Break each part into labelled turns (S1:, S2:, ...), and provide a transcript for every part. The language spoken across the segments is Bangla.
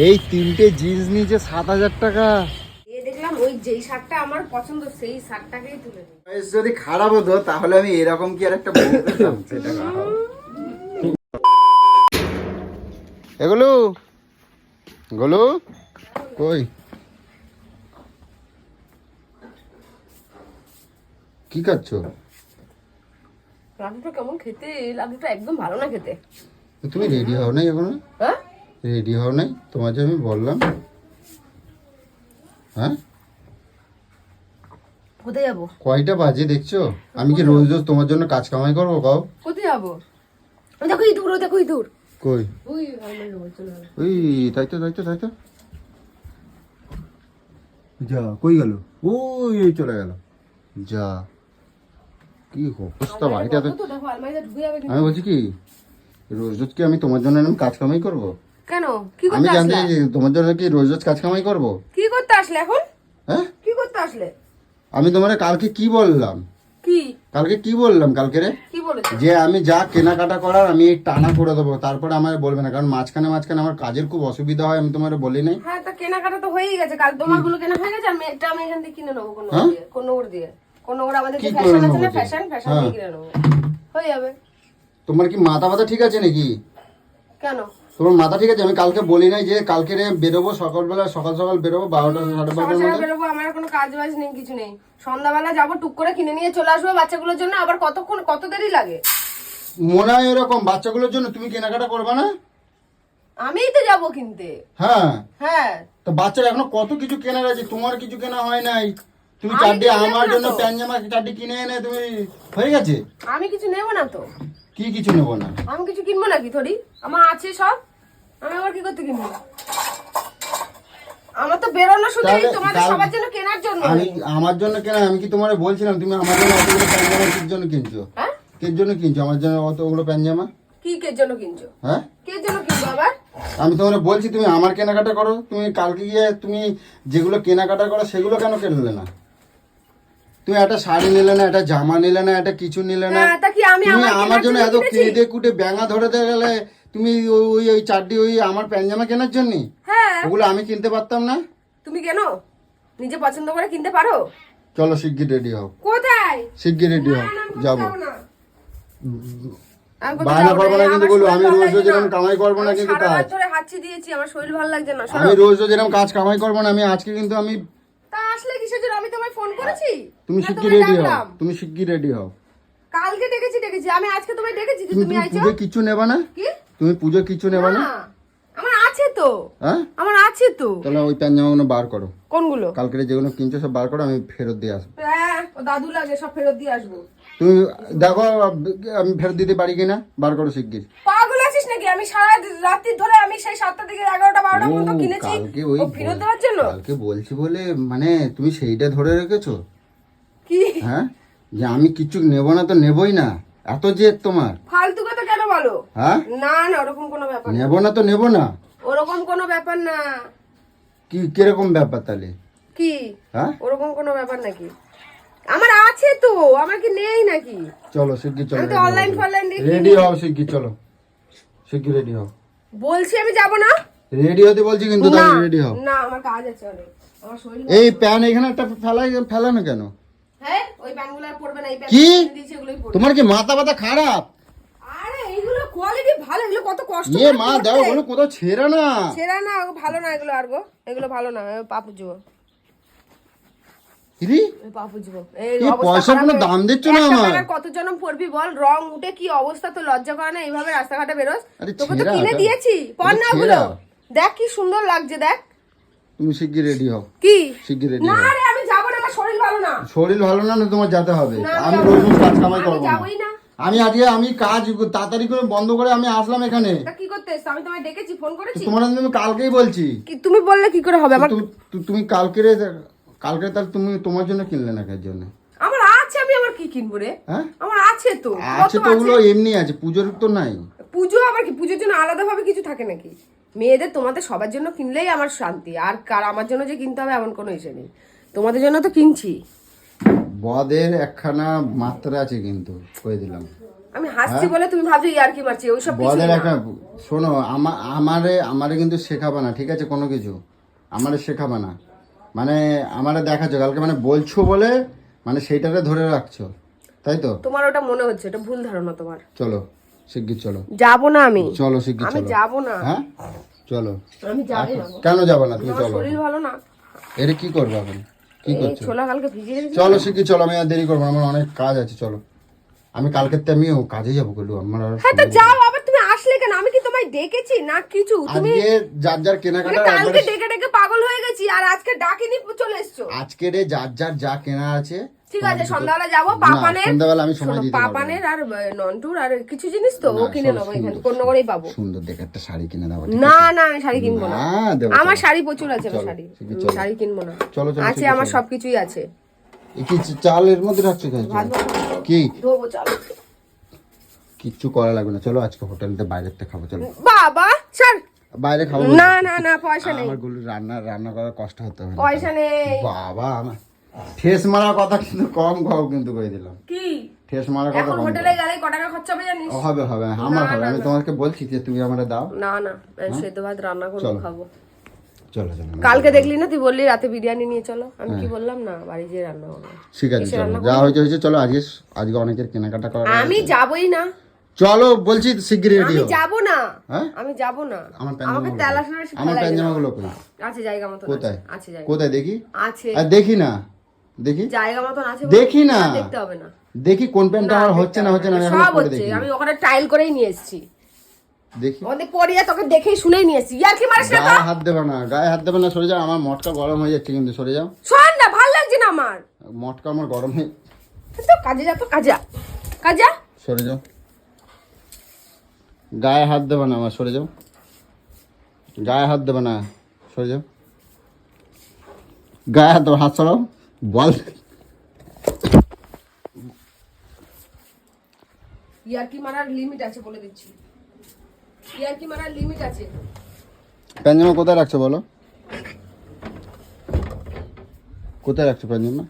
S1: এই তিনটে জিন্স নিয়েছে সাত হাজার টাকা।
S2: এ দেখলাম ওই যেই শার্টটা আমার পছন্দ সেই শার্টটাকেই তুলে
S1: যদি খারাপ হতো তাহলে আমি এরকম কি আর একটা। এগুলো গোলু কই? কি খাচ্ছ?
S2: লাড্ডুটা কেমন খেতে? লাড্ডুটা একদম ভালো না খেতে।
S1: তুমি রেডি হও নাই এখনও?
S2: হ্যাঁ?
S1: রেডি হও নাই তোমার আমি বললাম। হ্যাঁ?
S2: কোথায় যাব?
S1: কয়টা বাজে দেখছ? আমি কি রোজ রোজ তোমার জন্য কাজ কামাই করব কাও
S2: কোথায় যাব? দেখো এই দূর দেখো এই দূর
S1: কই?
S2: ওই
S1: তাই তো তাই তো তাই তো। যা কই গেল? ওই এই চলে গেল। যা। কি অবস্থা বাড়িটাতে?
S2: কিন্তু।
S1: আমি বলছি কি রোজ রোজ কি আমি তোমার জন্য কাজ কামাই করব?
S2: কেন? কি
S1: আমি
S2: করতে
S1: জানতে
S2: আসলে?
S1: যে তোমার জন্য কি রোজ রোজ কাজ কামাই করব।
S2: কি করতে আসলে এখন?
S1: হ্যাঁ?
S2: কি করতে আসলে?
S1: আমি তোমার কালকে কি বললাম?
S2: কি?
S1: কালকে কি বললাম কালকে রে?
S2: কি বলেছ?
S1: যে আমি যা কেনাকাটা করার আমি এই টানা করে দেবো তারপরে আমার বলবে না কারণ মাঝখানে মাঝখানে আমার কাজের খুব অসুবিধা হয় আমি তোমার বলি নাই।
S2: হ্যাঁ তা কেনাকাটা তো হয়েই গেছে কাল তোমারগুলো কেনা হয়ে গেছে আমি এখান থেকে কিনে নেব কোনো
S1: হ্যাঁ?
S2: দিয়ে কোনো ওর দিয়ে। কোনো ওর আমাদের
S1: কি
S2: যে
S1: করে
S2: ফ্যাশন আছে
S1: নেব
S2: না
S1: যে?
S2: ফ্যাশন ফ্যাশন
S1: হ্যাঁ।
S2: কিনে নেব। হয়ে যাবে।
S1: তোমার কি মাথা ব্যথা ঠিক আছে নাকি?
S2: কেন?
S1: তোমার মাথা ঠিক আছে? আমি কালকে বলি নাই যে কালকে রে বেরোবো সকালবেলা সকাল সকাল বেরোবো বারোটা সাড়ে
S2: সকাল
S1: বারোটার মধ্যে।
S2: বেরোবো আমার কোনো কাজ বাজ নেই কিছু নেই। সন্ধ্যাবেলা যাব টুক করে কিনে নিয়ে চলে আসব বাচ্চাগুলোর জন্য আবার কতক্ষণ কত দেরি লাগে?
S1: মনে হয় এরকম বাচ্চাগুলোর জন্য তুমি কেনাকাটা করবে না?
S2: আমিই তো যাব কিনতে।
S1: হ্যাঁ?
S2: হ্যাঁ।
S1: তো বাচ্চার এখনও কত কিছু কেনার আছে? তোমার কিছু কেনা হয় নাই। তুমি চারটে আমার জন্য। প্যান্ট জামা চারটে কিনে এনে তুমি হয়ে গেছে?
S2: আমি কিছু নেব না তো।
S1: কি কিছু নেব না?
S2: আমি কিছু কিনবো নাকি থরি? আমার আছে সব। আমি আবার কি করতে কিনবো? আমার তো বেরোনো শুধু তোমাদের সবার জন্য কেনার জন্য।
S1: আমি আমার জন্য কেনা আমি কি তোমার বলছিলাম তুমি আমার জন্য অতগুলো প্যান্ট জামা কির জন্য কিনছো?
S2: হ্যাঁ?
S1: কির জন্য কিনছো? আমার জন্য অতগুলো প্যান্ট জামা?
S2: কি কের জন্য কিনছো?
S1: হ্যাঁ?
S2: কে জন্য কিনবো আবার?
S1: আমি তোমার বলছি তুমি আমার কেনাকাটা করো তুমি কালকে গিয়ে তুমি যেগুলো কেনাকাটা করো সেগুলো কেন কিনলে না? তুমি একটা শাড়ি নিলে না একটা জামা নিলে না একটা কিছু নিলে না। তুমি
S2: আমার
S1: জন্য এত? কেঁদে কুটে ব্যাঙা ধরে দিয়ে গেলে তুমি ওই ওই ওই চারটি ওই আমার প্যান্ট কেনার জন্য?
S2: হ্যাঁ।
S1: ওগুলো আমি কিনতে পারতাম না।
S2: তুমি কেন? নিজে পছন্দ করে কিনতে পারো?
S1: চলো শিগগির রেডি হও।
S2: কোথায়?
S1: শিগগির রেডি হও। যাব।
S2: আমি কোথাও
S1: বায়না
S2: যাব
S1: করব না কিন্তু বলব, আমি রোজ রোজ এরকম কামাই করব না কিন্তু
S2: সারা
S1: কাজ।
S2: হাঁচি দিয়েছি আমার শরীর ভালো লাগছে না
S1: আমি রোজ রোজ এরকম কাজ কামাই করব না আমি আজকে কিন্তু আমি
S2: তা আসলে কিসের জন্য? আমি তোমায় ফোন করেছি?
S1: তুমি শিগগির রেডি হও। তুমি শিগগির রেডি হও।
S2: কালকে ডেকেছি ডেকেছি। আমি আজকে তোমায় ডেকেছি
S1: তুমি
S2: আইছো?
S1: কিছু নেবা না?
S2: কি?
S1: তুমি পুজো কিছু নেবা না?
S2: আমার আছে তো।
S1: হ্যাঁ?
S2: আমার আছে তো।
S1: তাহলে ওই প্যান্ট জামাগুলো বার করো।
S2: কোনগুলো?
S1: কালকে যেগুলো কিনছো সব বার করো আমি ফেরত দিয়ে আসব।
S2: হ্যাঁ ও দাদু লাগে সব ফেরত দিয়ে আসব।
S1: তুমি দেখো আমি ফেরত দিতে পারি কিনা? বার করো শিগগির।
S2: পাগল আছিস নাকি? আমি সারা রাত্রি ধরে আমি সেই সাতটা থেকে এগারোটা বারোটা পর্যন্ত কিনেছি।
S1: কালকে ওই
S2: ও ফেরত দেওয়ার জন্য?
S1: কালকে বলছি বলে মানে তুমি সেইটা ধরে রেখেছো?
S2: কি?
S1: হ্যাঁ? যে আমি কিছু নেব না তো নেবই না। এত জেদ তোমার।
S2: ফালতু কথা কেন বলো?
S1: হ্যাঁ?
S2: না না ওরকম কোনো ব্যাপার
S1: নেব না তো নেব না।
S2: ওরকম কোনো ব্যাপার না।
S1: কি কীরকম ব্যাপার তাহলে?
S2: কি?
S1: হ্যাঁ?
S2: ওরকম কোনো ব্যাপার নাকি? আমার আছে তো আমার কি নেই নাকি?
S1: চলো শিগগির চলো
S2: আমি তো অনলাইন ফনলাইন দেখি
S1: রেডি হও শিগগির চলো। শিগগির রেডি হও।
S2: বলছি আমি যাব না?
S1: রেডি হতে বলছি কিন্তু তাহলে রেডি হও।
S2: না আমার কাজ আছে অনেক আমার শরীর
S1: এই প্যান এখানে একটা ফেলাই ফেলানো কেন?
S2: হ্যাঁ ওই প্যান্টগুলো আর পরবে না এই প্যান্ট
S1: কি?
S2: দিয়েছি এগুলোই
S1: তোমার কি মাথা ব্যথা খারাপ?
S2: কোয়ালিটি ভালো এগুলো কত কষ্ট
S1: ইয়ে
S2: করে
S1: মা দাও ওগুলো কোথাও ছেঁড়া না।
S2: ছেঁড়া না ভালো না এগুলো আর গো এগুলো ভালো না পাপু খারাপ
S1: কোনো দাম দিচ্ছ না আমার।
S2: কত জনম পড়বি বল রং উঠে কি অবস্থা তো লজ্জা করে না এইভাবে রাস্তাঘাটে বেরোস? তোকে তো কিনে দিয়েছি পর না ওগুলো দেখ কি সুন্দর লাগছে দেখ।
S1: তুমি শিগগির রেডি হও।
S2: কি?
S1: শিগগির রেডি
S2: না রে আমি যাব না আমার শরীর ভালো না।
S1: শরীর ভালো না না তোমার যেতে হবে। আমি রোজ রোজ কাজ কামাই করব না।
S2: যাবোই না।
S1: আমি আজকে আমি কাজ তাড়াতাড়ি করে বন্ধ করে আমি আসলাম এখানে।
S2: তা কি করতে এসছো? আমি তোমায় ডেকেছি ফোন করেছি?
S1: তোমার আমি কালকেই বলছি।
S2: কি তুমি বললে কি করে হবে? আমার
S1: তু- তু- তুমি কালকে কালকে তাহলে তুমি তোমার জন্য কিনলে না কার জন্য?
S2: আমার আছে আমি আবার কি কিনবো রে?
S1: হ্যাঁ?
S2: আমার আছে তো
S1: আছে তো ওগুলো এমনি আছে পুজোর তো নাই।
S2: পুজো আবার কি? পুজোর জন্য আলাদা ভাবে কিছু থাকে নাকি? মেয়েদের তোমাদের সবার জন্য কিনলেই আমার শান্তি আর কার আমার জন্য যে কিনতে হবে এমন কোনো ইসে নেই। তোমাদের জন্য তো কিনছি।
S1: বদের একখানা মাত্রা আছে কিন্তু কয়ে দিলাম।
S2: আমি হাসছি বলে তুমি ভাবছ ইয়ার কি মারছি ওইসব কিছু
S1: বদের একটা শোনো আমা- আমারে আমারে কিন্তু শেখাবে না ঠিক আছে কোনো কিছু। আমারে শেখাবে না। মানে আমারে দেখাচ্ছ কালকে মানে বলছো বলে মানে সেইটাকে ধরে রাখছো তাই তো?
S2: তোমার ওটা মনে হচ্ছে এটা ভুল ধারণা তোমার।
S1: চলো শিগগির চলো।
S2: যাব না আমি।
S1: চলো শিগগির
S2: আমি যাব না।
S1: হ্যাঁ? চলো।
S2: আমি যাব। না
S1: কেন যাব না তুমি
S2: আমার
S1: চলো
S2: শরীর ভালো না?
S1: এটা কি করবে এখন? কি করছ?
S2: ছোলা কালকে ভিজিয়ে রেখেছি।
S1: চলো শিখি চলো আমি আর দেরি করব আমার অনেক কাজ আছে চলো। আমি কালকের তো আমিও কাজে যাব গেলু আমার
S2: হ্যাঁ তো যাও আবার তুমি আসলে কেন? আমি কি তোমায় ডেকেছি? না কিছু? তুমি
S1: আজকে যার যার কেনাকাটা
S2: কালকে ডেকে ডেকে পাগল হয়ে গেছি আর আজকে ডাকিনি চলে এসছো।
S1: আজকে রে যার যার যা কেনা আছে
S2: ঠিক আছে সন্ধ্যাবেলা যাব পাপানের পাপানের আর নন্টুর আর কিছু জিনিস তো ও কিনে নেব এখানে
S1: সুন্দর,
S2: কোন করেই পাবো।
S1: সুন্দর দেখে একটা শাড়ি কিনে দাও
S2: না না আমি শাড়ি কিনবো না। আমার শাড়ি প্রচুর আছে শাড়ি। শাড়ি কিনবো না।
S1: চলো চলো
S2: আছে আমার সবকিছুই আছে।
S1: কি চালের মধ্যে রাখছো কি? কিচ্ছু করা লাগবে না চলো আজকে হোটেলতে বাইরের থেকে খাব চলো।
S2: বাবা স্যার
S1: বাইরে খাব
S2: না। না না পয়সা নেই।
S1: আমারগুলো রান্না রান্না করার কষ্ট হতে হবে।
S2: পয়সা নেই।
S1: বাবা আমার ঠেস মারার কথা কিন্তু কম খাও কিন্তু কই দিলাম।
S2: কি?
S1: ঠেস মারার কথা
S2: এখন
S1: কম
S2: হোটেলে গেলে ক টাকা খরচা হবে জানিস?
S1: হবে হবে আমার হবে। আমি তোমাকে বলছি যে তুমি আমারে দাও।
S2: না না আমি সেদ্ধ ভাত রান্না করে খাব।
S1: চলো চলো
S2: কালকে দেখলি না তুই বললি রাতে বিরিয়ানি নিয়ে চলো? আমি কি বললাম? না বাড়ি যেয়ে রান্না করব।
S1: ঠিক আছে চলো। যা হয়েছে হয়েছে চলো। আজকে আজকে অনেকের কেনাকাটা করা
S2: আমি যাবই না।
S1: চলো বলছি শিগগির রেডি
S2: আমি যাব না।
S1: হ্যাঁ?
S2: আমি যাব না।
S1: আমার
S2: আমাকে
S1: প্যান্জামা
S2: তেলা শোনা
S1: আমারগুলো কই
S2: আছে জায়গা মতন
S1: কোথায়?
S2: আছে জায়গা।
S1: কোথায় দেখি?
S2: আছে।
S1: আর দেখি না। দেখি।
S2: জায়গা মতন আছে
S1: দেখি না।
S2: দেখতে হবে না।
S1: দেখি কোন প্যান্টটা আমার হচ্ছে না হচ্ছে না আমি এখন পরে
S2: হচ্ছে।
S1: দেখি।
S2: আমি ওখানে টাইল করেই নিয়ে এসেছি।
S1: দেখি।
S2: ওদের পরিয়ে তোকে দেখেই শুনেই নিয়ে এসেছি। ইয়ার কি মারিস না
S1: গায়ে হাত দেবে না গায়ে হাত দেবে না সরে যাও। আমার মটকা গরম হয়ে যাচ্ছে কিন্তু সরে যাও।
S2: শোন না ভালো লাগছে না আমার।
S1: মটকা আমার গরম হয়ে
S2: তো কাজে যা তো কাজে যা। কাজে যা।
S1: সরে যাও। গায়ে হাত দেবে না আমার সরে যাও। গায়ে হাত দেবে না সরে যাও। গায়ে হাত দেবো হাত সরাও। বল।
S2: ইয়ার কি মারার লিমিট আছে বলে দিচ্ছি। ইয়ার কি মারার লিমিট আছে।
S1: প্যাঞ্জামা কোথায় রাখছো বলো? কোথায় রাখছো প্যাঞ্জামা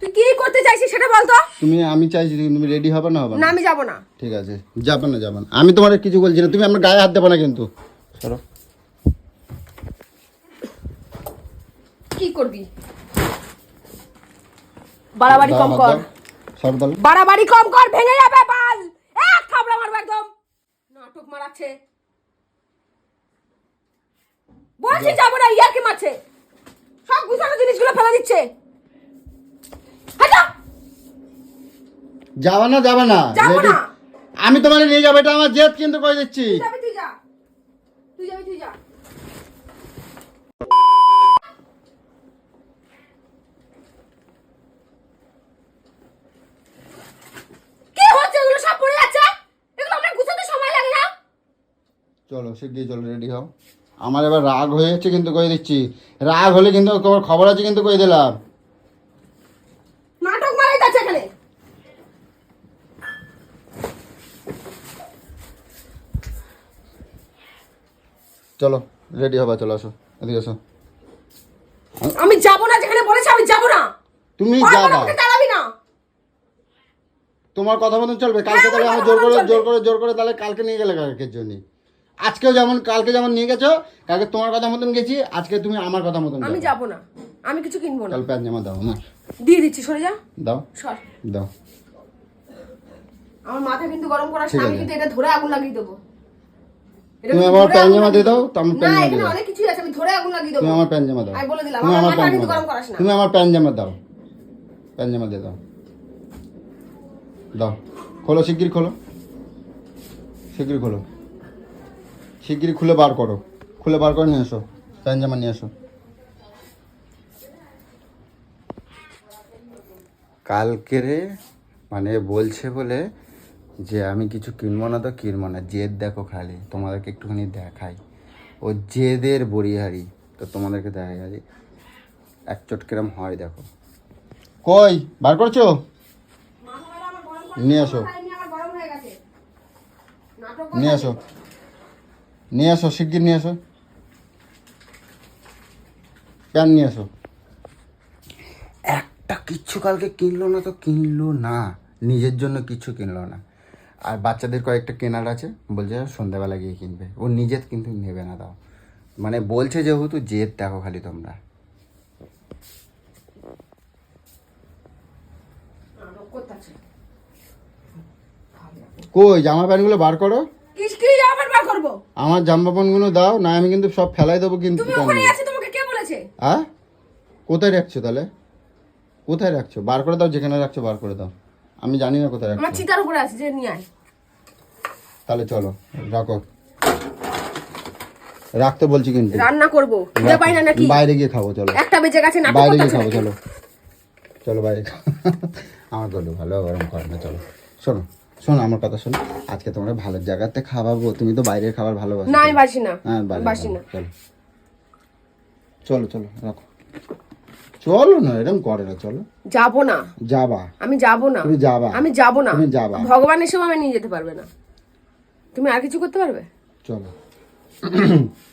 S2: তুই কি করতে চাইছিস সেটা বল তো।
S1: তুমি আমি চাইছি তুমি রেডি হবে না হবে?
S2: না
S1: না
S2: আমি যাব না।
S1: ঠিক আছে যাবে না যাবে না। আমি তোমার কিছু বলছি না তুমি আমার গায়ে হাত দেবে না কিন্তু। সরো
S2: কি করবি? বাড়াবাড়ি কম কর। বাড়াবাড়ি কম কর ভেঙে যাবে বাল। এক থাবড়া মারবো একদম। নাটক মারাচ্ছে। বলছি যাব না ইয়ারকে মারছে? সব গুছানো জিনিসগুলো ফেলে দিচ্ছে। হাঁটা।
S1: যাবে না যাবে না।
S2: যাব না।
S1: আমি তোমার নিয়ে যাব এটা আমার জেদ কিন্তু করে দিচ্ছি।
S2: তুই যাবি তুই যা। তুই যাবি তুই যা কি হচ্ছে এগুলো সব পড়ে যাচ্ছে এগুলো আমরা গুছাতে সময় লাগে না
S1: চলো শিগগির চলো রেডি হও। আমার এবার রাগ হয়ে যাচ্ছে কিন্তু করে দিচ্ছি? রাগ হলে কিন্তু তোমার খবর আছে কিন্তু করে দিলাম?
S2: নাটক মারাই যাচ্ছে এখানে।
S1: চলো রেডি হবে চলো আসো এদিকে আসো।
S2: আমি যাব না যেখানে বলেছে আমি যাব না।
S1: তুমি যাবা।
S2: চালাবি না।
S1: তোমার কথা মতন চলবে কালকে
S2: হ্যাঁ,
S1: তাহলে
S2: আমার
S1: আমি জোর করে জোর করে জোর করে তাহলে কালকে নিয়ে গেলে কালকের জন্য? আজকেও যেমন কালকে যেমন নিয়ে গেছো কালকে তোমার কথা মতন গেছি আজকে তুমি আমার কথা মতন
S2: আমি
S1: যাব।
S2: না। আমি কিছু কিনবো না।
S1: কাল প্যান্ট জামা দাও আমার
S2: দিয়ে দিচ্ছি সরে যা।
S1: দাও।
S2: সর।
S1: দাও।
S2: আমার মাথা কিন্তু গরম করার
S1: ঠিক
S2: আমি কিন্তু এটা ধরে আগুন লাগিয়ে দেবো।
S1: তুমি আমার প্যান্ট জামা দিয়ে দাও। তো আমি প্যান্ট জামা দাও।
S2: অনেক কিছুই আছে আমি ধরে আগুন লাগিয়ে দেবো।
S1: তুমি আমার প্যান্ট জামা দাও।
S2: আমি বলে দিলাম,
S1: তুমি
S2: আমার
S1: আমার
S2: মাথা কিন্তু গরম করাস না।
S1: তুমি আমার প্যান্ট জামা দাও। প্যান্ট জামা দিয়ে দাও। দাও। খোলো শিগগির খোলো। শিগগির খোলো। শিগগির খুলে বার করো। খুলে বার করে নিয়ে এসো। প্যান্ট জামা নিয়ে এসো। কালকেরে মানে বলছে বলে যে আমি কিছু কিনবো না তো কিনবো না। জেদ দেখো খালি তোমাদেরকে একটুখানি দেখাই। ও জেদের বড়িহারি তো তোমাদেরকে দেখা গেছে এক চটকেরাম হয় দেখো। কই? বার করছ? নিয়ে এসো।
S2: টাইম আমার গরম হয়ে গেছে। নাটক
S1: নিয়ে এসো। নিয়ে আসো শিগগির নিয়ে আসো। প্যান নিয়ে আসো? একটা কিচ্ছু কালকে কিনলো না তো কিনলো না। নিজের জন্য কিচ্ছু কিনলো না। আর বাচ্চাদের কয়েকটা কেনার আছে বলছে সন্ধ্যাবেলা গিয়ে কিনবে। ও নিজে কিন্তু নেবে না তাও। মানে বলছে যেহেতু জেদ দেখো খালি তোমরা। কই জামা প্যান্টগুলো বার করো
S2: কিস কি আবার বার করব
S1: আমার জামা প্যান্টগুলো দাও না আমি কিন্তু সব ফেলাই দেবো কিন্তু হ্যাঁ? কোথায় রাখছো তাহলে? কোথায় রাখছো? বার করে দাও যেখানে রাখছো বার করে দাও। আমি জানি না কোথায় রাখছো।
S2: চিতার উপরে আছে যে নিয়ে আয়।
S1: তাহলে চলো রাখো। রাখতে বলছি কিন্তু।
S2: রান্না করব। খিদে পাই না নাকি?
S1: বাইরে গিয়ে খাব চলো।
S2: একটা বেজে গেছে নাটক
S1: বাইরে গিয়ে খাব চলো। চলো বাইরে। আমার করল ভালো গরম করে না চলো। শোনো শোনো আমার কথা শোনো। আজকে তোমরা ভালো জায়গাতে খাওয়াবো। তুমি তো বাইরের খাবার ভালোবাসো।
S2: না আমি বাসি না।
S1: হ্যাঁ
S2: বাসি না।
S1: চলো। চলো চলো রাখো। চলো না এরকম করে না চলো।
S2: যাব না।
S1: যাবা।
S2: আমি যাব না।
S1: তুমি যাবা।
S2: আমি যাব না।
S1: তুমি যাবা।
S2: ভগবান এসেও আমি নিয়ে যেতে পারবে না। তুমি আর কিছু করতে পারবে?
S1: চলো।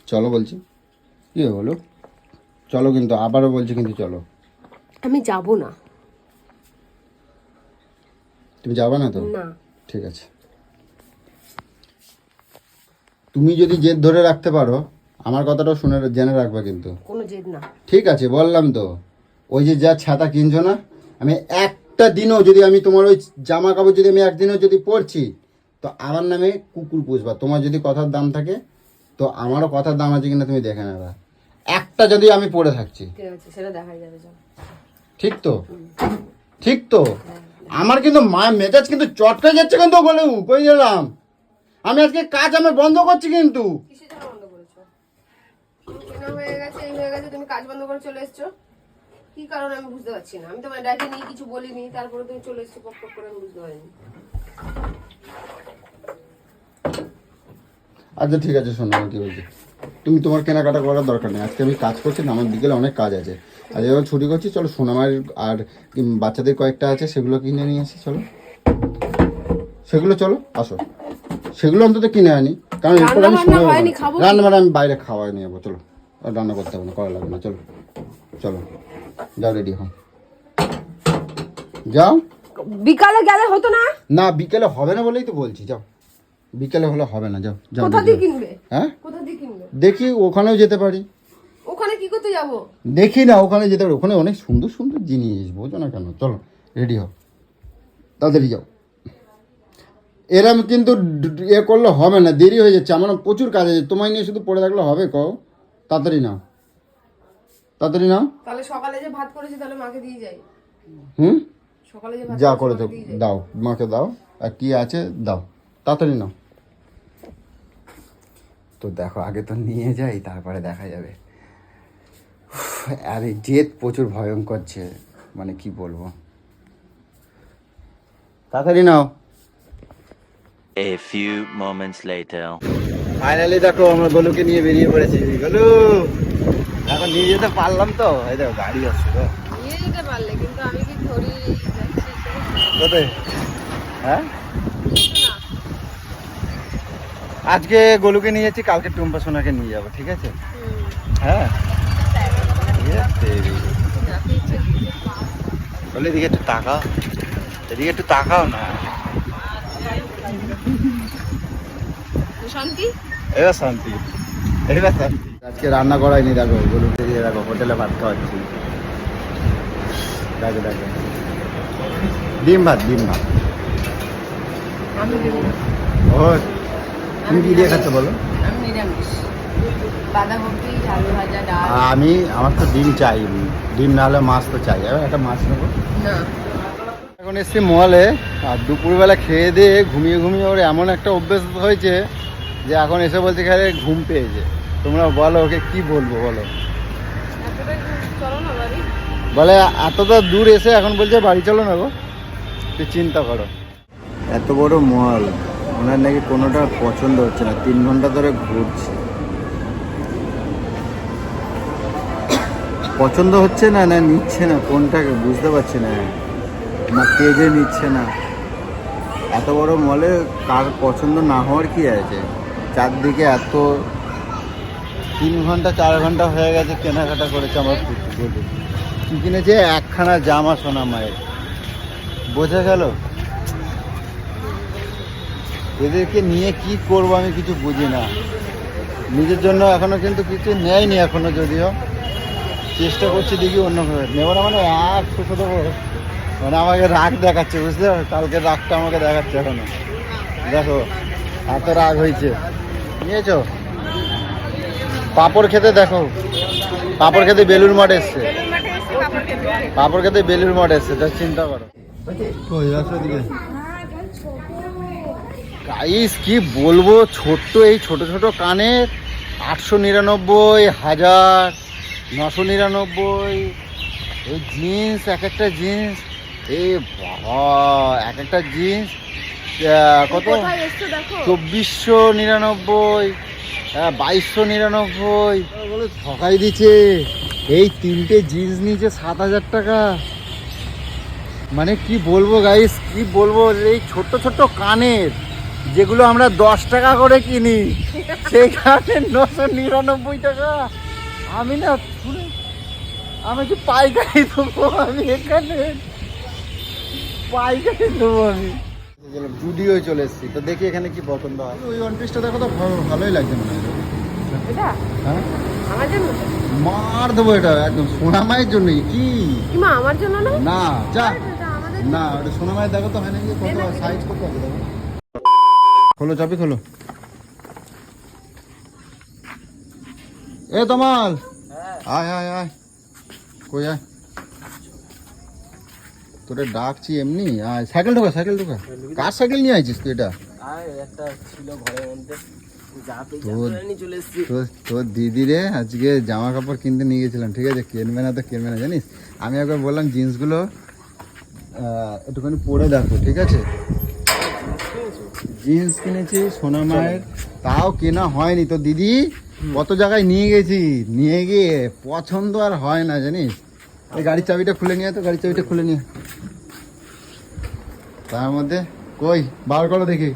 S1: চলো বলছি। কি হলো? চলো কিন্তু আবারও বলছি কিন্তু চলো।
S2: আমি যাব না।
S1: তুমি যাবে না তো?
S2: না।
S1: ঠিক আছে। তুমি যদি জেদ ধরে রাখতে পারো আমার কথাটাও শুনে জেনে রাখবে কিন্তু।
S2: কোনো জেদ না।
S1: ঠিক আছে বললাম তো। ওই যে যা ছাতা কিনছো না আমি একটা দিনও যদি আমি তোমার ওই জামা কাপড় যদি আমি একদিনও যদি পরছি তো আমার নামে কুকুর পুষবা। তোমার যদি কথার দাম থাকে তো আমারও কথার দাম আছে কিনা তুমি দেখে নেবা। একটা যদি আমি পরে থাকছি।
S2: ঠিক
S1: তো? ঠিক তো? আমার কিন্তু মায়ের মেজাজ কিন্তু চটকে যাচ্ছে কিন্তু বলে কই গেলাম। আমি আজকে কাজ আমার বন্ধ করছি কিন্তু।
S2: হয়ে গেছে এই হয়ে গেছে তুমি কাজ বন্ধ করে চলে এসছো। কি কারণে আমি বুঝতে পারছি না। আমি তোমার ডাকিনি কিছু বলিনি তারপরে তুমি চলে এসছো পক করে আমি বুঝতে পারিনি।
S1: আচ্ছা ঠিক আছে শোনো আমি কি বলছি? তুমি তোমার কেনাকাটা করার দরকার নেই। আজকে আমি কাজ করছি না আমার বিকেলে অনেক কাজ আছে। আর যখন ছুটি করছি চলো সোনামার আর বাচ্চাদের কয়েকটা আছে সেগুলো কিনে নিয়ে আসি চলো। সেগুলো চলো আসো। সেগুলো অন্তত কিনে আনি কারণ এরপর আমি
S2: রান্না
S1: সময়
S2: বান্না হয়নি, খাব কি?
S1: রান্না বান্না আমি বাইরে খাওয়াই নিয়ে যাব চলো। রান্না করতে হবে না করা লাগবে না চলো। চলো। যাও রেডি হও। যাও।
S2: বিকালে গেলে হতো না?
S1: না বিকেলে হবে না বলেই তো বলছি যাও। বিকেলে হলে হবে না যাও। যাও
S2: কোথা। দিয়ে কিনবে?
S1: হ্যাঁ?
S2: কোথা দিয়ে কিনবে?
S1: দেখি ওখানেও যেতে পারি।
S2: ওখানে কি করতে যাব?
S1: দেখি না ওখানে যেতে পারি। ওখানে অনেক সুন্দর সুন্দর জিনিস বোঝো না কেন? চলো রেডি হও। তাড়াতাড়ি যাও। এরম কিন্তু এ করলে হবে না দেরি হয়ে যাচ্ছে। আমার প্রচুর কাজ আছে। তোমায় নিয়ে শুধু পড়ে থাকলে হবে কও? তাড়াতাড়ি নাও। তাড়াতাড়ি নাও।
S2: তাহলে সকালে যে ভাত করেছি তাহলে মাকে দিয়ে যাই।
S1: হুম?
S2: সকালে যে ভাত
S1: যা করে। দাও মাকে দাও। আর কি আছে দাও। তাড়াতাড়ি নাও। তো দেখো আগে তো নিয়ে যাই তারপরে দেখা যাবে। আরে জেদ প্রচুর ভয়ঙ্কর ছে মানে কি বলব? তাড়াতাড়ি নাও।
S3: A few moments later.
S1: Finally দেখো আমরা গলুকে নিয়ে বেরিয়ে পড়েছি। গলু এখন নিয়ে যেতে পারলাম তো। এই দেখো গাড়ি আসছে তো
S2: নিয়ে যেতে পারলে কিন্তু আমি কি ধরি যাচ্ছি
S1: কোথায়? হ্যাঁ? আজকে গোলুকে নিয়ে যাচ্ছি কালকে টুম্পা সোনাকে নিয়ে যাব ঠিক আছে? হ্যাঁ। বলে এদিকে একটু তাকাও এদিকে একটু তাকাও না।
S2: শান্তি?
S1: এবার শান্তি এবার শান্তি। আজকে রান্না করাইনি দেখো গরুকে দিয়ে দেখো হোটেলে ভাত খাওয়াচ্ছি। দেখো দেখো। ডিম ভাত ডিম ভাত। ও তুমি কি দিয়ে খাচ্ছ বলো?
S2: আমি নিরামিষ। বাঁধাকপি আলু ভাজা ডাল।
S1: আমি আমার তো ডিম চাই ডিম না হলে মাছ তো চাই। এবার একটা মাছ নেব। এখন এসছি মলে আর দুপুরবেলা খেয়ে দিয়ে ঘুমিয়ে ঘুমিয়ে ওর এমন একটা অভ্যেস হয়েছে যে এখন এসে বলছে খালি ঘুম পেয়েছে। তোমরা বলো ওকে কি বলব বলো। বলে এতটা দূর এসে এখন বলছে বাড়ি চলো না গো। তুই চিন্তা করো। এত বড় মল। ওনার নাকি কোনোটা পছন্দ হচ্ছে না। তিন ঘণ্টা ধরে ঘুরছে। পছন্দ হচ্ছে না না নিচ্ছে না, কোনটাকে বুঝতে পারছি না। না পেজে নিচ্ছে না। এত বড় মলে কার পছন্দ না হওয়ার কি আছে? চারদিকে এত তিন ঘণ্টা, চার ঘণ্টা হয়ে গেছে, কেনাকাটা করেছে আমার কি কিনেছে? একখানা জামা সোনা মায়ের। বোঝা গেল? এদেরকে নিয়ে কি করব আমি কিছু বুঝি না। নিজের জন্য এখনও কিন্তু কিছু নেয়নি এখনও যদিও। চেষ্টা করছি দেখি অন্য ভাবে। নেব না মানে এক দেবো মানে আমাকে রাগ দেখাচ্ছে বুঝতে পারো কালকে রাগটা আমাকে দেখাচ্ছে এখনও। দেখো, এত রাগ হয়েছে। নিয়েছো? পাপড় খেতে দেখো। পাপড় খেতে বেলুর মাঠ এসছে।
S2: পাপড় খেতে
S1: বেলুর মঠ এসছে তা চিন্তা করো। গাইস কি বলব? ছোট্ট এই ছোট ছোট কানের আটশো নিরানব্বই হাজার নশো নিরানব্বই। এই জিন্স এক একটা জিন্স। এই বাবা এক একটা জিন্স। কত? চব্বিশশো নিরানব্বই হ্যাঁ, বাইশশো নিরানব্বই। বলে। ঠকাই দিচ্ছে। এই তিনটে জিন্স নিয়েছে সাত হাজার টাকা। মানে কি বলব গাইস কি বলব? এই ছোট্ট ছোট্ট কানের। যেগুলো আমরা দশ টাকা করে কিনি সেইখানে নশো নিরানব্বই টাকা। আমি না আমি কি পাইকারি দেবো আমি এখানে পাইকারি দেবো আমি। জুডিও চলে এসেছি তো দেখি এখানে কি পছন্দ হয়। ওই ওয়ান পিসটা দেখো তো ভালো- ভালোই লাগছে মনে হয়। হ্যাঁ?
S2: আমার জন্য?
S1: মার দেবো এটা একদম সোনা মায়ের জন্যই কি?
S2: কিমা আমার জন্য না?
S1: না যা। না ওটা সোনা মায়ের দেখো তো হয় নাকি কত সাইজ কত আছে দেখো। খোলো চাবি খোলো। এ তমাল আয় আয় আয়। কই আয়। তোরে ডাকছি এমনি? আয় সাইকেল ঢোকা সাইকেল ঢোকা। কার সাইকেল নিয়ে আইছিস তুই এটা? তোর দিদি রে আজকে জামা কাপড় কিনতে নিয়ে গেছিলাম ঠিক আছে? কিনবে না তো কিনবে না জানিস? আমি একবার বললাম জিন্সগুলো একটুখানি পরে দেখো ঠিক আছে? জিন্স কিনেছি সোনা মায়ের। তাও কেনা হয়নি। তো দিদি কত জায়গায় নিয়ে গেছি? নিয়ে গিয়ে পছন্দ আর হয় না জানিস? এই গাড়ির চাবিটা খুলে নিয়ে তো গাড়ির চাবিটা খুলে নিয়ে তার মধ্যে কই? বার করো দেখি।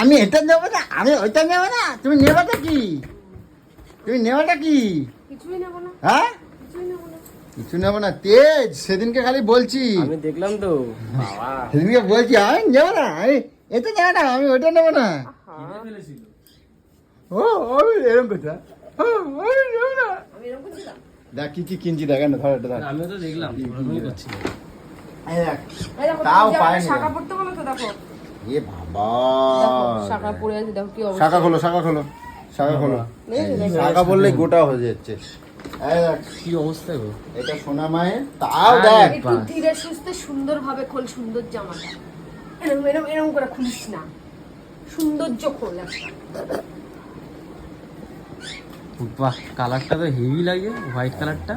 S1: আমি এটা নেব না আমি ওইটা নেব না। তুমি নেবাটা কি? তুমি নেবাটা কি?
S2: কিছুই নেব না।
S1: হ্যাঁ? কিছু নেব না। তেজ সেদিনকে খালি বলছি।
S4: আমি দেখলাম তো।
S1: সেদিনকে বলছি আমি নেব না আমি এটা নেব না আমি ওইটা নেব না। ও আমি এরকম কথা। আমি না।
S2: আমি
S1: দেখ কি কি কিনছি দেখেন না ধর এটা
S4: আমিও তো দেখলাম
S1: দেখো। তাও
S2: তুমি যে শাখা পড়তে বলো তো দেখো।
S1: এ বাবা।
S2: শাখা পড়ে আছে দেখো কি অবস্থা।
S1: শাখা খোলো শাখা খোলো শাখা খোলো। শাখা বললে গোটা হয়ে যাচ্ছে।
S4: কি অবস্থা গো?
S1: এটা সোনা মায়ের তাও দেখ।
S2: একটু ধীরে সুস্থে সুন্দর ভাবে খোল সুন্দর জামাটা। এরকম এরকম এরকম করে খুলিস না। সৌন্দর্য খোল
S4: বাহ কালারটা তো হেভি লাগে হোয়াইট কালারটা।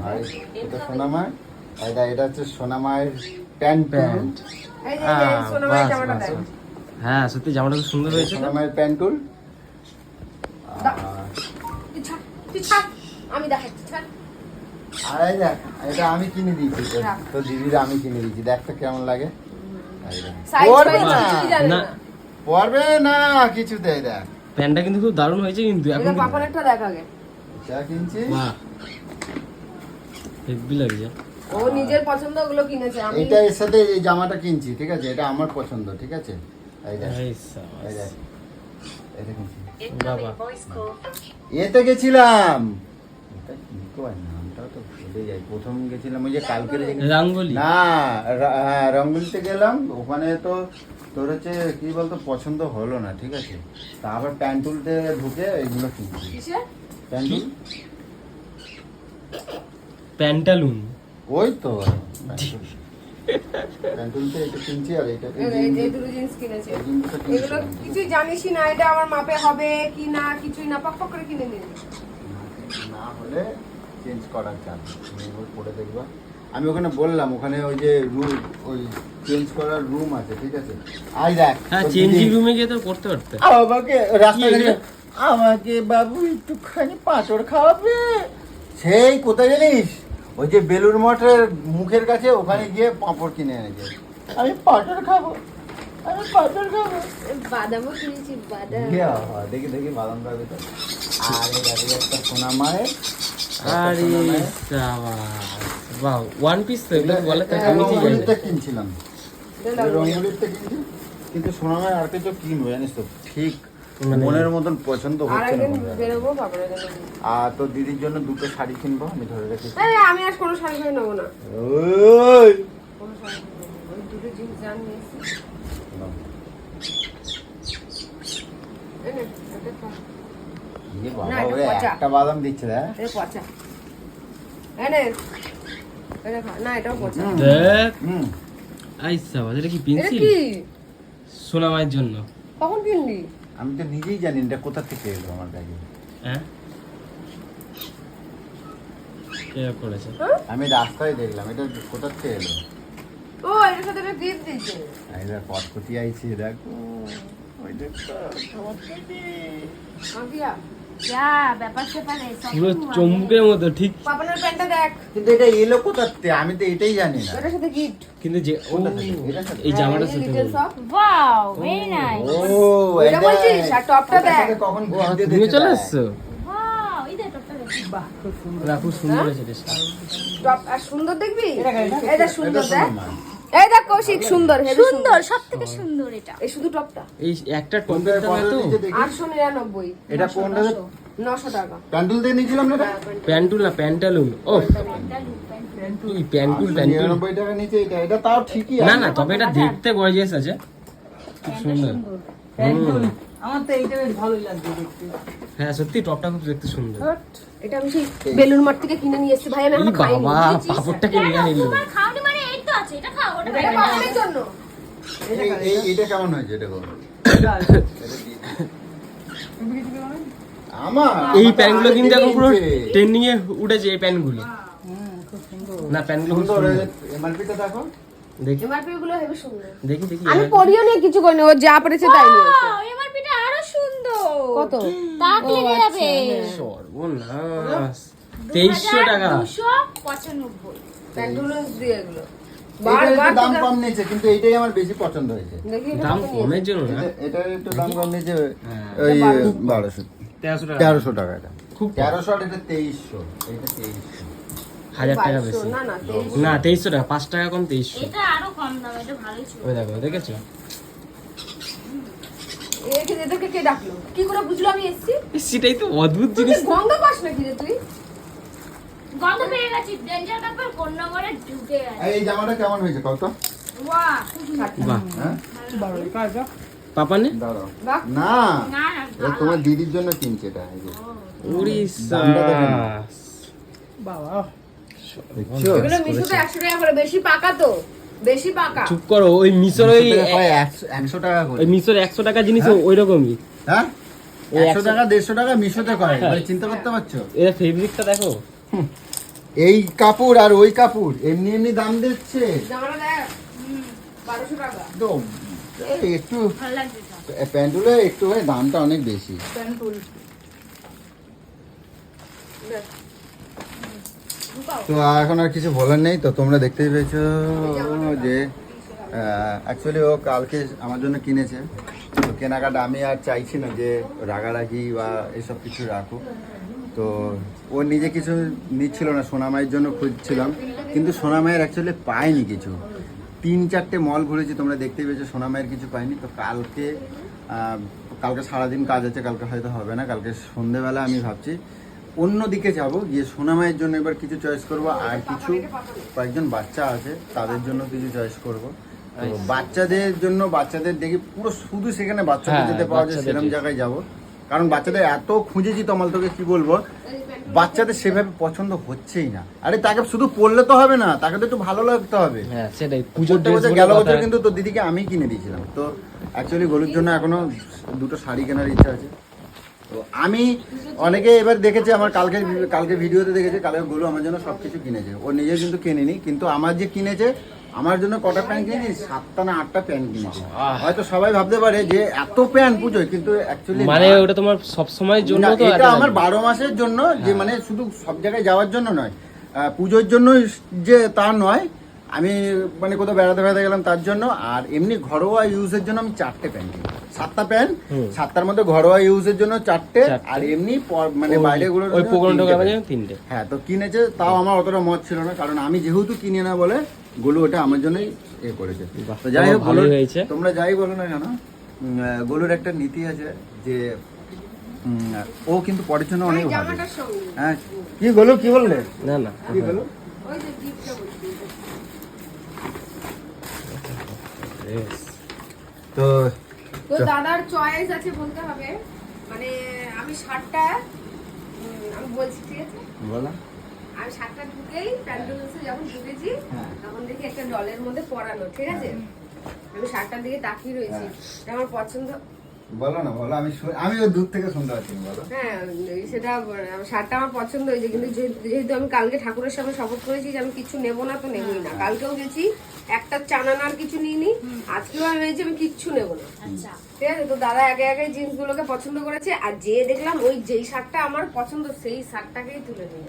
S1: এটা সোনা মায়ের? আর এটা এটা হচ্ছে সোনা মায়ের প্যান্ট প্যান্ট।
S4: হ্যাঁ,
S2: সোনামায়ের।
S4: হ্যাঁ সত্যি জামাটা খুব সুন্দর হয়েছে
S1: সোনা মায়ের প্যান্টুল।
S2: আমি দেখাচ্ছি।
S1: আর এই দেখ এটা আমি কিনে দিয়েছি তো-। তো দিদির আমি কিনে দিয়েছি। দেখ তো কেমন লাগে। পরবে না।
S4: না।
S2: না।
S1: না কিছুতেই দেখ
S4: প্যান্টটা কিন্তু খুব দারুণ হয়েছে কিন্তু এখন
S2: পাপার একটা দেখ আগে।
S1: যা কিনছি
S4: বাহ হেভি লাগছে।
S2: ও নিজের পছন্দগুলো কিনেছে আমি
S1: এটা এর সাথে এই জামাটা কিনছি ঠিক আছে? এটা আমার পছন্দ ঠিক আছে? এই দেখ।
S4: এই
S1: দেখ। এটা কিনছি
S4: বাবা।
S1: এতে গেছিলাম। এটা কয় নামটাও তো ভুলে যাই। প্রথম গেছিলাম ওই যে কালকের যে না হ্যাঁ, রঙ্গলিতে গেলাম। ওখানে তো তোর হচ্ছে কি বলতো পছন্দ হলো না ঠিক আছে? তারপর প্যান্টুলতে ঢুকে এগুলো কিনছি প্যান্টুল?
S4: প্যান্টালুন।
S1: ওই তো প্যান্টুল। প্যান্টুলতে এটা কিনছি আর এটা এই
S2: এই
S1: জিন্স-
S2: দুটো জিনিস কিনেছে।
S1: এই জিন্সটা
S2: এগুলো
S1: কিনছিলাম।
S2: জানিসই না এটা আমার মাপে হবে কি না কিছুই না পক পক করে কিনে নিবি
S1: না হলে চেঞ্জ করার চাপ তুমি একবার দেখবা। আমি ওখানে বললাম ওখানে ওই যে রুম ওই চেঞ্জ করার রুম আছে ঠিক আছে? আই দেখ
S4: হ্যাঁ চেঞ্জিং রুমে গিয়ে তো করতে পারতে।
S1: আমাকে রাস্তায়
S4: কি
S1: আমাকে বাবু একটুখানি পাঁচড় খাওয়াবে। সেই কোথায় জানিস? ওই যে বেলুর মঠের মুখের কাছে ওখানে গিয়ে পাঁপড় কিনে এনেছে। আমি পাঁচড় খাব।
S2: বাদামও কিনেছি বাদাম।
S1: দেখি দেখি বাদাম খাবে তো আর এই একটা সোনা মায়ের একটা
S4: আরে
S1: সোনা
S4: বাহ ওয়ান পিস তো এগুলো বলে তো আমি
S1: কিনছিলাম। কিনছি কিন্তু সোনামায় আর কিছু কিনবো জানিস তো। ঠিক
S5: মানে-
S1: মনের মতন পছন্দ হচ্ছে না। আর তোর দিদির জন্য দুটো শাড়ি কিনবো আমি ধরে রেখেছি।
S2: আমি আর কোনো শাড়ি নেব না।
S1: ওই!
S2: কোনো শাড়ি ফাড়ি নেব না। ওই দুটো জিন্স জান নিয়েছি
S1: একটা বাদাম দিচ্ছে
S5: কি পেন্সিল সোনা মায়ের জন্য
S2: কখন কিনলি
S1: আমি তো নিজেই জানি এটা কোথা থেকে এলো আমার কাছে
S5: হ্যাঁ করেছে?
S1: আমি রাস্তায় দেখলাম এটা কোথা থেকে এলো
S2: ও এটার সাথে একটা গিফট দিয়েছে।
S1: এই দেখ কটকটি আইছে দেখো। ওই দেখ
S2: মাফিয়া
S6: যা ব্যাপার স্যাপার এসব
S5: পুরো চমকের মতো ঠিক।
S2: পাপানের প্যান্টটা দেখ।
S1: কিন্তু এটা এলো আমি তো এটাই জানি না।
S2: এটার সাথে গিফট
S5: কিন্তু যে? এই জামাটার সাথে
S2: লিটল
S6: ওয়াও ভেরি নাইস
S1: ও
S2: এটা বলছিস? আর টপটা দেখ।
S1: কখন দিয়ে
S5: চলে
S1: দেখ।
S5: না, খুব সুন্দর হয়েছে ড্রেসটা
S2: টপ আর সুন্দর দেখবি?
S1: এটা
S2: সুন্দর দেখ।
S1: মা।
S2: এই দেখ কৌশিক সুন্দর
S6: সুন্দর। সব থেকে সুন্দর এটা।
S2: এই শুধু টপটা।
S5: এই একটা টপের দাম?
S2: আটশো নিরানব্বই
S1: এটা কোনটা?
S2: নশো টাকা।
S1: প্যান্ডেল দিয়ে নিয়েছিলাম না
S5: প্যান্টুল না প্যান্টালুন ও। কি প্যান্টুল প্যান্টুল
S1: নিরানব্বই টাকা নিচে এটা এটা তাও ঠিকই
S5: না না তবে এটা দেখতে গর্জিয়াস আছে। খুব সুন্দর। হুম।
S7: আমার তো এইটা বেশ ভালোই লাগছে দেখতে।
S5: হ্যাঁ সত্যি টপটা খুব দেখতে সুন্দর।
S2: এটা আমি সেই বেলুন মাঠ থেকে কিনে নিয়ে এসেছি। ভাই আমি
S5: এই
S2: খাইনি
S5: বাবা? পাপড়টাকে নিয়ে নিল
S6: তোমার খাওনি মানে এই তো আছে এটা খাও ওটা
S2: এটা পাপানের জন্য।
S1: এই- এই- কেমন হয়েছে এটা বলো। আমার
S5: এই
S1: আগে
S5: কিন্তু এখন পুরো। ট্রেন্ডিং এ উঠেছে এই প্যান্টগুলো। না প্যান্টগুলো খুব
S1: সুন্দর এমআরপিটা দেখো।
S5: দেখি।
S2: এমআরপি গুলো হেবি সুন্দর।
S5: দেখি দেখি
S2: আমি পরিও নিয়ে কিছু করিনি ও যা পড়েছে তাই নিয়েছে।
S6: এবার পিঠা
S2: কত?
S6: তাক লেগে যাবে।
S5: সর্বনাশ। তেইশশো টাকা।
S6: দুশো পঁচানব্বই।
S1: দাম কম নিয়েছে কিন্তু এইটাই আমার বেশি পছন্দ হয়েছে।
S5: দাম কমের জন্য না।
S1: এটা- এটা একটু দাম কম নিয়েছে
S5: হ্যাঁ।
S1: ওই বারোশো।
S5: তেরোশো টাকা।
S1: এটা।
S5: খুব
S1: তেরোশো এটা তেইশশো। এটা তেইশশো।
S5: হাজার টাকা বেশি।
S2: না না তেইশ
S5: না তেইশশো টাকা পাঁচ টাকা কম তেইশশো।
S6: এটা আরও কম দাম এটা ভালোই ছিল।
S5: ওই দেখো দেখেছ?
S2: একে এদেরকে কে ডাকলো? কি করে বুঝলো আমি এসেছি?
S5: সেটাই তো অদ্ভুত জিনিস।
S2: গন্ধ পাস নাকি রে তুই?
S6: গন্ধ পেয়ে গেছি ডেঞ্জার কোন নম্বরে ঢুকে গেছে
S1: এই জামাটা কেমন হয়েছে কত?
S5: বাহ।
S1: হ্যাঁ?
S5: পাপা নে?
S1: না।
S6: না। না
S1: তোমার দিদির জন্য কিনছে এটা এই যে।
S5: উড়িষ্যা
S7: বাবা।
S2: এগুলো মিশোতে একশো টাকা করে বেশি পাকা তো। বেশি পাকা।
S5: চুপ করো ওই মিশর ওই
S1: একশো টাকা একশো- একশো টাকা করে।
S5: ওই মিশর একশো টাকা জিনিস ওই রকমই
S1: হ্যাঁ?
S5: ওই
S1: একশো
S5: একশো-
S1: টাকা দেড়শো টাকা মিশোতে করে এবারে চিন্তা করতে পারছ?
S5: এর ফেব্রিকটা দেখো।
S1: এই কাপড় আর ওই কাপড় এমনি এমনি দাম দিচ্ছে। একটু প্যান্টুলে একটু দামটা অনেক বেশি।
S2: প্যান্টুল।
S1: তো এখন আর কিছু বলার নেই, তো তোমরা দেখতেই পেয়েছ যে অ্যাকচুয়ালি ও কালকে আমার জন্য কিনেছে। তো কেনাকাটা আমি আর চাইছি না যে রাগারাগি বা এসব কিছু রাখো তো ও নিজে কিছু নিচ্ছিল না, সোনামাইয়ের জন্য খুঁজছিলাম। কিন্তু সোনামাইয়ের অ্যাকচুয়ালি পায়নি কিছু। তিন চারটে মল ঘুরেছি, তোমরা দেখতেই পেয়েছ, সোনামাইয়ের কিছু পাইনি তো কালকে কালকে সারাদিন কাজ আছে, কালকে হয়তো হবে না, কালকে সন্ধেবেলা আমি ভাবছি অন্য দিকে যাব গিয়ে সোনামায়ের জন্য এবার কিছু চয়েস করব। আর কিছু কয়েকজন বাচ্চা আছে তাদের জন্য কিছু চয়েস করব। তো বাচ্চাদের জন্য বাচ্চাদের দেখি পুরো শুধু সেখানে বাচ্চাদের
S5: হ্যাঁ,
S1: যেতে পাওয়া যায় সেরকম জায়গায় যাব। কারণ বাচ্চাদের এত খুঁজেছি তোমাল তোকে কি বলব? বাচ্চাদের সেভাবে পছন্দ হচ্ছেই না। আরে তাকে শুধু পড়লে তো হবে না তাকে তো একটু ভালো লাগতে হবে।
S5: হ্যাঁ সেটাই পুজোর ড্রেস
S1: গেল বছর কিন্তু তোর দিদিকে আমি কিনে দিয়েছিলাম। তো অ্যাকচুয়ালি গরুর জন্য এখনও দুটো শাড়ি কেনার ইচ্ছা আছে। তো আমি অনেকে এবার দেখেছে আমার কালকে কালকে ভিডিওতে দেখেছে কালকে গরু আমার জন্য সব কিছু কিনেছে। ও নিজে কিন্তু কিনেনি কিন্তু আমার যে কিনেছে আমার জন্য কটা প্যান্ট কিনেছি? সাতটা না আটটা প্যান্ট কিনেছে। হয়তো সবাই ভাবতে পারে যে এত প্যান্ট পুজোয় কিন্তু অ্যাকচুয়ালি
S5: মানে ওটা তোমার সব সময়ের জন্য তো
S1: এটা আমার। বারো মাসের জন্য যে মানে শুধু সব জায়গায় যাওয়ার জন্য নয় আহ, পুজোর জন্য যে তা নয় আমি মানে কোথাও বেড়াতে বেড়াতে গেলাম তার জন্য আর এমনি ঘরোয়া ইউজের জন্য আমি চারটে প্যান্ট কিনি। সাতটা প্যান্ট সাতটার মধ্যে ঘরোয়া ইউজের জন্য চারটে। আর এমনি মানে বাইরে গুলো
S5: তিনটে
S1: হ্যাঁ তো কিনেছে তাও আমার অতটা মত ছিল না কারণ আমি যেহেতু কিনে না বলে গোলু ওটা আমার জন্যই এ করেছে। তো যাই হোক
S5: হয়েছে।
S1: তোমরা যাই বলো না কেন গোলুর একটা নীতি আছে যে ও কিন্তু পরের জন্য অনেক ভালো। হ্যাঁ কি গোলু কি বললে?
S5: না না
S1: কি গোলু
S2: ওই যে গিফটটা বলছি
S5: Yes.
S1: তো
S2: তো দাদার চয়েস আছে বলতে হবে। মানে আমি শার্টটা আমি বলছি ঠিক আছে?
S1: বলো।
S2: আমি শার্টটা ঢুকেই প্যান্টুলসে যখন ঢুকেছি
S1: হ্যাঁ।
S2: তখন দেখি একটা ডলের মধ্যে পরানো ঠিক আছে? আমি শার্টটার দিকে তাকিয়ে রয়েছি। এটা আমার পছন্দ।
S1: বলো না বলো। আমি আমি দূর থেকে শুনতে পাচ্ছি বলো।
S2: হ্যাঁ সেটা শার্টটা আমার পছন্দ হয়েছে। কিন্তু যেহেতু যেহেতু আমি কালকে ঠাকুরের সামনে শপথ করেছি যে আমি কিছু নেব না তো নেবই না। কালকেও গেছি একটা চানানার কিছু নিইনি। আজকেও আমি ভেবেছি আমি কিচ্ছু নেব না।
S6: আচ্ছা।
S2: ঠিক আছে তো দাদা আগে আগে জিন্স গুলোকে পছন্দ করেছে আর যে দেখলাম ওই যেই শার্টটা আমার পছন্দ সেই শার্টটাকেই তুলে নিল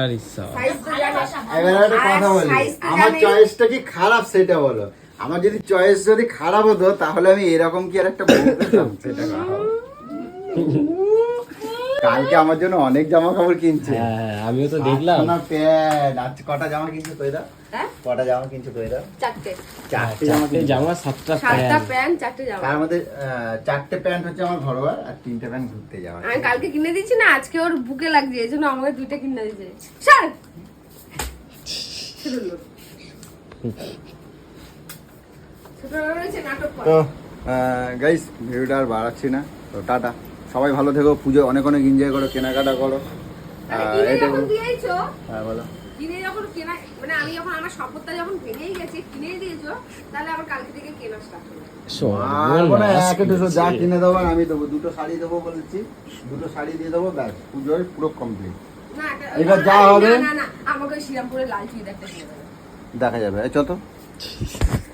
S5: আরে সাবাস।
S2: সাইজ তো জানো।
S1: এবার একটা কথা
S2: আর
S1: বলি
S2: size তো
S1: আমার চয়েসটা কি খারাপ সেটা বলো। আমার যদি চয়েস যদি খারাপ হতো তাহলে আমি এরকম কি আর একটা সেটা। কালকে আমার জন্য অনেক জামা কাপড় কিনছে।
S5: হ্যাঁ হ্যাঁ, আমিও তো দেখলাম।
S1: না প্যান্ট আজ কটা জামা কিনছো কইরা
S2: হ্যাঁ?
S1: কটা জামা কিনছো কইরা
S2: চারটে।
S1: চারটে জামা
S5: চারটে
S1: কিনছো।
S5: জামা সাতটা
S2: সাতটা
S5: প্যান্ট।
S2: প্যান্ট চারটে জামা।
S1: তার মধ্যে চারটে প্যান্ট হচ্ছে আমার ঘরোয়া আর তিনটে প্যান্ট ঘুরতে যাওয়া।
S2: আমি কালকে কিনে দিচ্ছি না আজকে ওর বুকে লাগছে এই জন্য আমাকে দুইটা কিনে দিয়েছে। স্যার
S1: তো গাইস ভিডিওটা আর বাড়াচ্ছি না। তো টাটা। সবাই ভালো থেকো পুজো অনেক অনেক এনজয় করো কেনাকাটা করো। হ্যাঁ বলো।
S2: কিনে যখন কেনা মানে আমি যখন আমার শপথটা যখন ভেঙেই গেছে কিনে দিয়েছ তাহলে আবার কালকে থেকে কেনা স্টার্ট
S1: না, যা কিনে দেবো আমি দেবো দুটো শাড়ি দেবো বলেছি দুটো শাড়ি দিয়ে দেবো ব্যাস পুজোর পুরো কমপ্লিট এবার যা হবে-
S2: না না আমাকে ওই লাল চুড়ি দেখতে
S1: দেখা যাবে এই চত